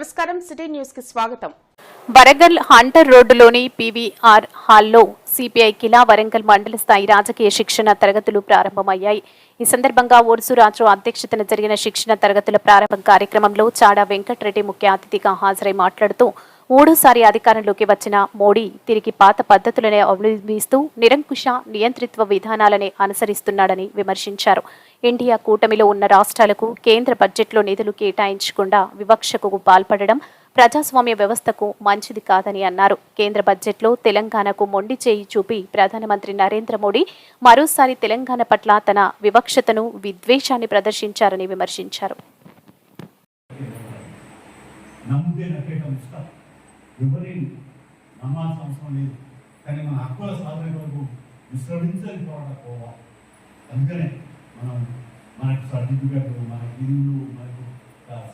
నమస్కారం సిటీ న్యూస్కి స్వాగతం. వరంగల్ హంటర్ రోడ్డులోని పీవీఆర్ హాల్లో సిపిఐ కిలా వరంగల్ మండల స్థాయి రాజకీయ శిక్షణ తరగతులు ప్రారంభమయ్యాయి. ఈ సందర్భంగా ఒరుసు రాజు అధ్యక్షతన జరిగిన శిక్షణ తరగతుల ప్రారంభం కార్యక్రమంలో చాడా వెంకటరెడ్డి ముఖ్య అతిథిగా హాజరై మాట్లాడుతూ మూడోసారి అధికారంలోకి వచ్చిన మోడీ తిరిగి పాత పద్ధతులనే అవలంబిస్తూ నిరంకుశ నియంత్రిత్వ విధానాలనే అనుసరిస్తున్నాడని విమర్శించారు. ఇండియా కూటమిలో ఉన్న రాష్ట్రాలకు కేంద్ర బడ్జెట్లో నిధులు కేటాయించకుండా వివక్షకు పాల్పడడం ప్రజాస్వామ్య వ్యవస్థకు మంచిది కాదని అన్నారు. కేంద్ర బడ్జెట్లో తెలంగాణకు మొండి చేయి చూపి ప్రధానమంత్రి నరేంద్ర మోడీ మరోసారి తెలంగాణ పట్ల తన వివక్షతను విద్వేషాన్ని ప్రదర్శించారని విమర్శించారు. అందుకనే మనం మనకు సర్టిఫికెట్ మనకి ఇల్లు మనకు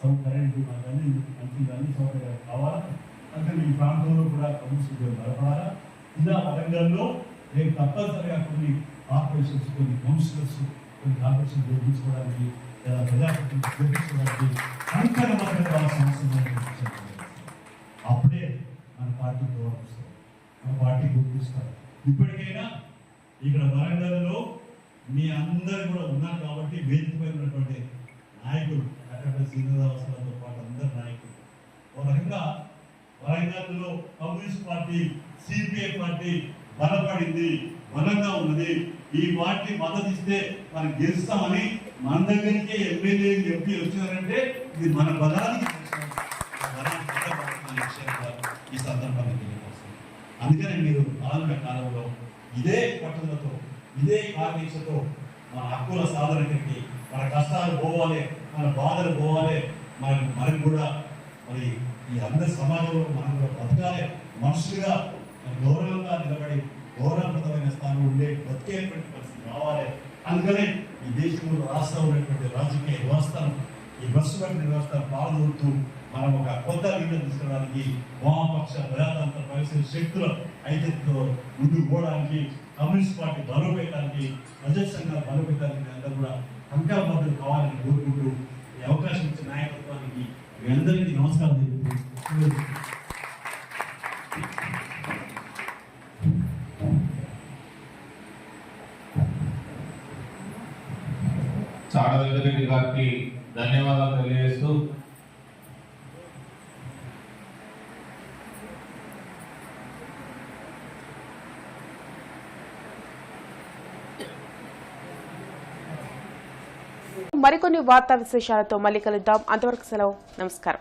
సౌకర్యాలు సౌ మనకు అన్ని మంచి అన్ని సౌకర్యాలు కావాలా? అంటే ఈ ప్రాంతంలో కూడా కౌన్సిల్ బలపడాలా? ఇలా వరంగల్లో రేపు తప్పనిసరిగా కొన్ని ఆపరేషన్స్ కొన్ని కౌన్సిలర్స్ కొన్ని ఆపరేషన్ జరిపించుకోవడానికి లేదా అంకరమైన అప్పుడే మన పార్టీ గౌరవిస్తారు మన పార్టీ గుర్తిస్తారు ఇప్పటికైనా ఇక్కడ వరంగల్లో మీ అందరు కూడా ఉన్నారు కాబట్టి వేదికపై ఉన్నటువంటి నాయకులు అక్కడ శ్రీనివాసరావుతో పాటు అందరు నాయకులు. ఒక రకంగా వరంగల్లో కమ్యూనిస్ట్ పార్టీ సిపిఐ పార్టీ బలపడింది బలంగా ఉన్నది. ఈ పార్టీ మద్దతు ఇస్తే మనం గెలుస్తామని మన దగ్గరికి ఎమ్మెల్యే ఎంపీ వచ్చినారంటే ఇది మన బలానికి బలానికి ఈ సందర్భాన్ని తెలియపరుస్తుంది అందుకనే మీరు రానున్న కాలంలో ఇదే పట్టుదలతో ఇదే కార్యక్షతో మన హక్కుల సాధనకి మన కష్టాలు పోవాలి మన బాధలు పోవాలి మన మనకు కూడా మరి ఈ అందరి సమాజంలో మనం కూడా బతకాలి. మనుషులుగా గౌరవంగా నిలబడి గౌరవప్రదమైన స్థానం ఉండే బతికేటువంటి పరిస్థితి రావాలి. అందుకనే ఈ దేశంలో రాష్ట్రంలో ఉన్నటువంటి రాజకీయ వ్యవస్థను ఈ బస్సు వంటి వ్యవస్థ పాల్గొడుతూ మనం ఒక కొత్త లీడర్ తీసుకోవడానికి వామపక్ష ప్రజాతంత్ర పరిస్థితి శక్తుల ఐక్యతతో ముందుకు పోవడానికి కమ్యూనిస్ట్ పార్టీ బలోపేతానికి ప్రజా సంఘాలు బలోపేతానికి అందరూ కూడా అంకబద్ధులు కావాలని కోరుకుంటూ ఈ అవకాశం ఇచ్చిన నాయకత్వానికి మీ అందరికీ నమస్కారం తెలుపుతూ చాలా గారికి ధన్యవాదాలు తెలియజేస్తూ మరికొన్ని వార్తా విశేషాలతో మళ్ళీ కలుద్దాం. అంతవరకు సెలవు. నమస్కారం.